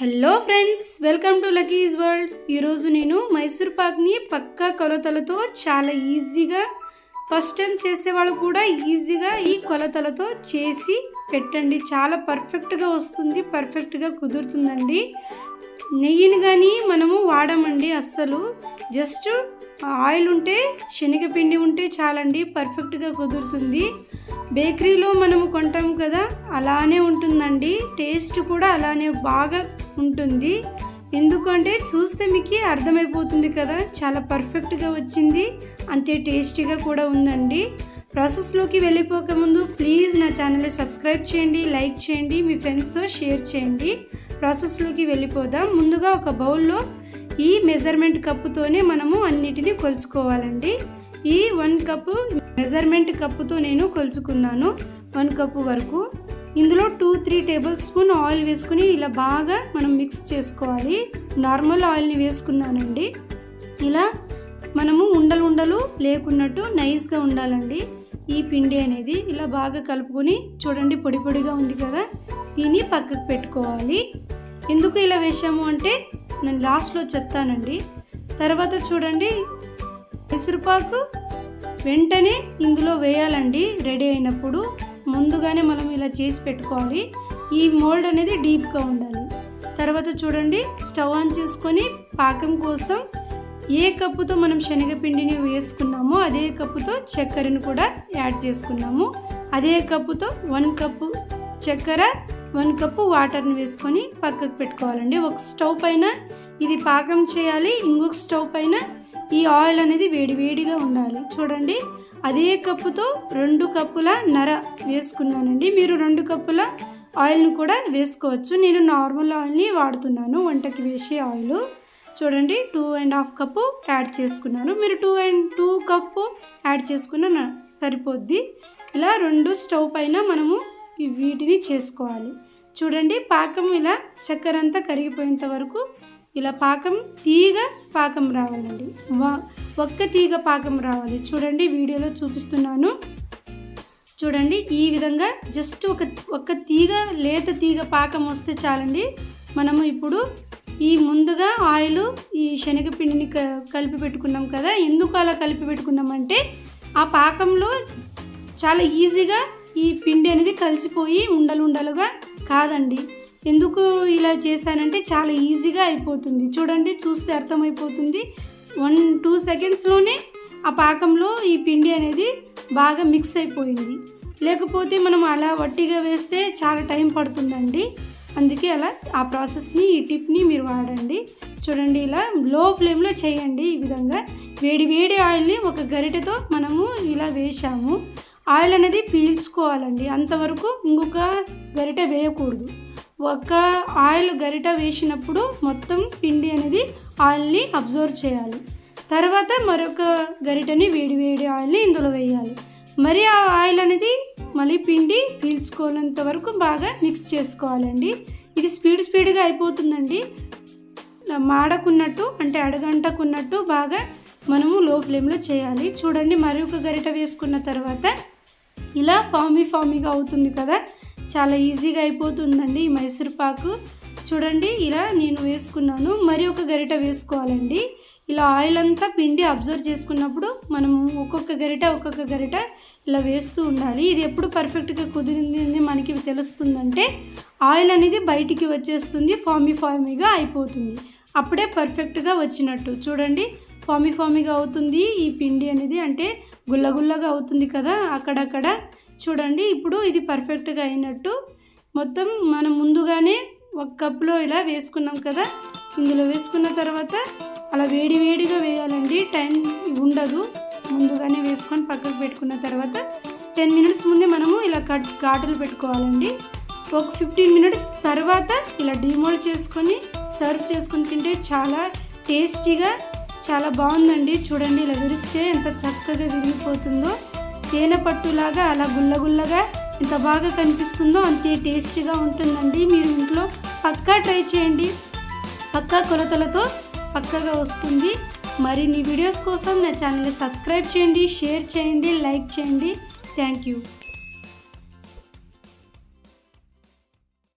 Hello friends welcome to Lucky's world ఈరోజు నేను మైసూర్ పాక్ని పక్కా కొలతలతో చాలా ఈజీగా ఫస్ట్ టైం చేసేవాళ్ళు కూడా ఈజీగా ఈ కొలతలతో చేసి పెట్టండి. చాలా పర్ఫెక్ట్గా వస్తుంది పర్ఫెక్ట్గా కుదురుతుందండి. నెయ్యిని కానీ మనము వాడమండి అస్సలు. జస్ట్ ఆయిల్ ఉంటే శనగపిండి ఉంటే చాలండి పర్ఫెక్ట్గా కుదురుతుంది. బేకరీలో మనము కొంటాం కదా అలానే ఉంటుందండి. టేస్ట్ కూడా అలానే బాగా ఉంటుంది. ఎందుకంటే చూస్తే మీకు అర్థమైపోతుంది కదా చాలా పర్ఫెక్ట్గా వచ్చింది అంతే టేస్టీగా కూడా ఉందండి. ప్రాసెస్లోకి వెళ్ళిపోక ముందు ప్లీజ్ నా ఛానల్ని సబ్స్క్రైబ్ చేయండి లైక్ చేయండి మీ ఫ్రెండ్స్తో షేర్ చేయండి. ప్రాసెస్లోకి వెళ్ళిపోదాం. ముందుగా ఒక బౌల్లో ఈ మెజర్మెంట్ కప్పుతోనే మనము అన్నిటినీ కొలుచుకోవాలండి. ఈ వన్ కప్పు మెజర్మెంట్ కప్పుతో నేను కొలుచుకున్నాను. వన్ కప్పు వరకు. ఇందులో two three tablespoon oil వేసుకుని ఇలా బాగా మనం మిక్స్ చేసుకోవాలి. నార్మల్ ఆయిల్ని వేసుకున్నానండి. ఇలా మనము ఉండలు ఉండలు లేకున్నట్టు నైస్గా ఉండాలండి. ఈ పిండి అనేది ఇలా బాగా కలుపుకొని చూడండి పొడి పొడిగా ఉంది కదా. దీన్ని పక్కకు పెట్టుకోవాలి. ఎందుకు ఇలా వేసాము అంటే నేను లాస్ట్లో చెప్తానండి. తర్వాత చూడండి పెసరపాకు వెంటనే ఇందులో వేయాలండి. రెడీ అయినప్పుడు ముందుగానే మనం ఇలా చేసి పెట్టుకోవాలి. ఈ మోల్డ్ అనేది డీప్గా ఉండాలి. తర్వాత చూడండి స్టవ్ ఆన్ చేసుకొని పాకం కోసం ఏ కప్పుతో మనం శనగపిండిని వేసుకున్నామో అదే కప్పుతో చక్కెరను కూడా యాడ్ చేసుకున్నాము. అదే కప్పుతో వన్ కప్పు చక్కెర వన్ కప్పు వాటర్ని వేసుకొని పక్కకు పెట్టుకోవాలండి. ఒక స్టవ్ పైన ఇది పాకం చేయాలి. ఇంకొక స్టవ్ పైన ఈ ఆయిల్ అనేది వేడివేడిగా ఉండాలి. చూడండి అదే కప్పుతో రెండు కప్పుల నర వేసుకున్నానండి. మీరు రెండు కప్పుల ఆయిల్ను కూడా వేసుకోవచ్చు. నేను నార్మల్ ఆయిల్ని వాడుతున్నాను వంటకి వేసే ఆయిల్. చూడండి two and half cup add చేసుకున్నాను. మీరు two and two cup add చేసుకున్న సరిపోద్ది. ఇలా రెండు స్టవ్ పైన మనము వీటిని చేసుకోవాలి. చూడండి పాకం ఇలా చక్కెర అంతా కరిగిపోయేంత వరకు ఇలా పాకం తీగ పాకం రావాలండి. ఒక్క తీగ పాకం రావాలి. చూడండి వీడియోలో చూపిస్తున్నాను. చూడండి ఈ విధంగా జస్ట్ ఒక ఒక్క తీగ లేత తీగ పాకం వస్తే చాలండి. మనము ఇప్పుడు ఈ ముందుగా ఆయిల్ ఈ శనగపిండిని కలిపి పెట్టుకున్నాం కదా. ఎందుకు అలా కలిపి పెట్టుకున్నామంటే ఆ పాకంలో చాలా ఈజీగా ఈ పిండి అనేది కలిసిపోయి ఉండలు ఉండలుగా కాదండి. ఎందుకు ఇలా చేశానంటే చాలా ఈజీగా అయిపోతుంది. చూడండి చూస్తే అర్థమైపోతుంది. వన్ టూ సెకండ్స్లోనే ఆ పాకంలో ఈ పిండి అనేది బాగా మిక్స్ అయిపోయింది. లేకపోతే మనం అలా వట్టిగా వేస్తే చాలా టైం పడుతుందండి. అందుకే అలా ఆ ప్రాసెస్ని ఈ టిప్ని మీరు వాడండి. చూడండి ఇలా లో ఫ్లేమ్లో చేయండి ఈ విధంగా. వేడి వేడి ఆయిల్ని ఒక గరిటెతో మనము ఇలా వేసాము ఆయిల్ అనేది పీల్చుకోవాలండి. అంతవరకు ఇంకొక గరిటె వేయకూడదు. ఒక ఆయిల్ గరిట వేసినప్పుడు మొత్తం పిండి అనేది ఆయిల్ని అబ్జర్వ్ చేయాలి. తర్వాత మరొక గరిటని వేడి వేడి ఆయిల్ని ఇందులో వేయాలి. మరి ఆ ఆయిల్ అనేది మళ్ళీ పిండి పీల్చుకోనంత వరకు బాగా మిక్స్ చేసుకోవాలండి. ఇది స్పీడ్ స్పీడ్గా అయిపోతుందండి. మాడకున్నట్టు అంటే అడగంటకున్నట్టు బాగా మనము లో ఫ్లేమ్లో చేయాలి. చూడండి మరి ఒక గరిట వేసుకున్న తర్వాత ఇలా ఫామీ ఫామీగా అవుతుంది కదా. చాలా ఈజీగా అయిపోతుందండి ఈ మైసూర్ పాకు. చూడండి ఇలా నేను వేసుకున్నాను. మరి ఒక గరిట వేసుకోవాలండి. ఇలా ఆయిల్ అంతా పిండి అబ్జర్వ్ చేసుకున్నప్పుడు మనం ఒక్కొక్క గరిట ఒక్కొక్క గరిట ఇలా వేస్తూ ఉండాలి. ఇది ఎప్పుడు పర్ఫెక్ట్గా కుదిరింది మనకి తెలుస్తుందంటే ఆయిల్ అనేది బయటికి వచ్చేస్తుంది ఫామీ ఫామీగా అయిపోతుంది. అప్పుడే పర్ఫెక్ట్గా వచ్చినట్టు. చూడండి ఫామీ ఫామీగా అవుతుంది ఈ పిండి అనేది. అంటే గుల్లగుల్లగా అవుతుంది కదా అక్కడక్కడ. చూడండి ఇప్పుడు ఇది పర్ఫెక్ట్గా అయినట్టు. మొత్తం మనం ముందుగానే ఒక కప్లో ఇలా వేసుకున్నాం కదా. ఇందులో వేసుకున్న తర్వాత అలా వేడి వేడిగా వేయాలండి. టైం ఉండదు. ముందుగానే వేసుకొని పక్కకు పెట్టుకున్న తర్వాత టెన్ మినిట్స్ ముందే మనము ఇలా కట్ ఘాటలు పెట్టుకోవాలండి. ఒక ఫిఫ్టీన్ మినిట్స్ తర్వాత ఇలా డిమోల్డ్ చేసుకొని సర్వ్ చేసుకొని తింటే చాలా టేస్టీగా చాలా బాగుందండి. చూడండి ఇలా విరిస్తే ఎంత చక్కగా విరిగిపోతుందో. తేనె పట్టులాగా అలా గుల్లగుల్లగా ఎంత బాగా కనిపిస్తుందో అంతే టేస్టీగా ఉంటుందండి. మీరు ఇంట్లో పక్కా ట్రై చేయండి. పక్కా కొలతలతో పక్కగా వస్తుంది. మరిన్ని వీడియోస్ కోసం నా ఛానల్ని సబ్స్క్రైబ్ చేయండి షేర్ చేయండి లైక్ చేయండి. Thank you.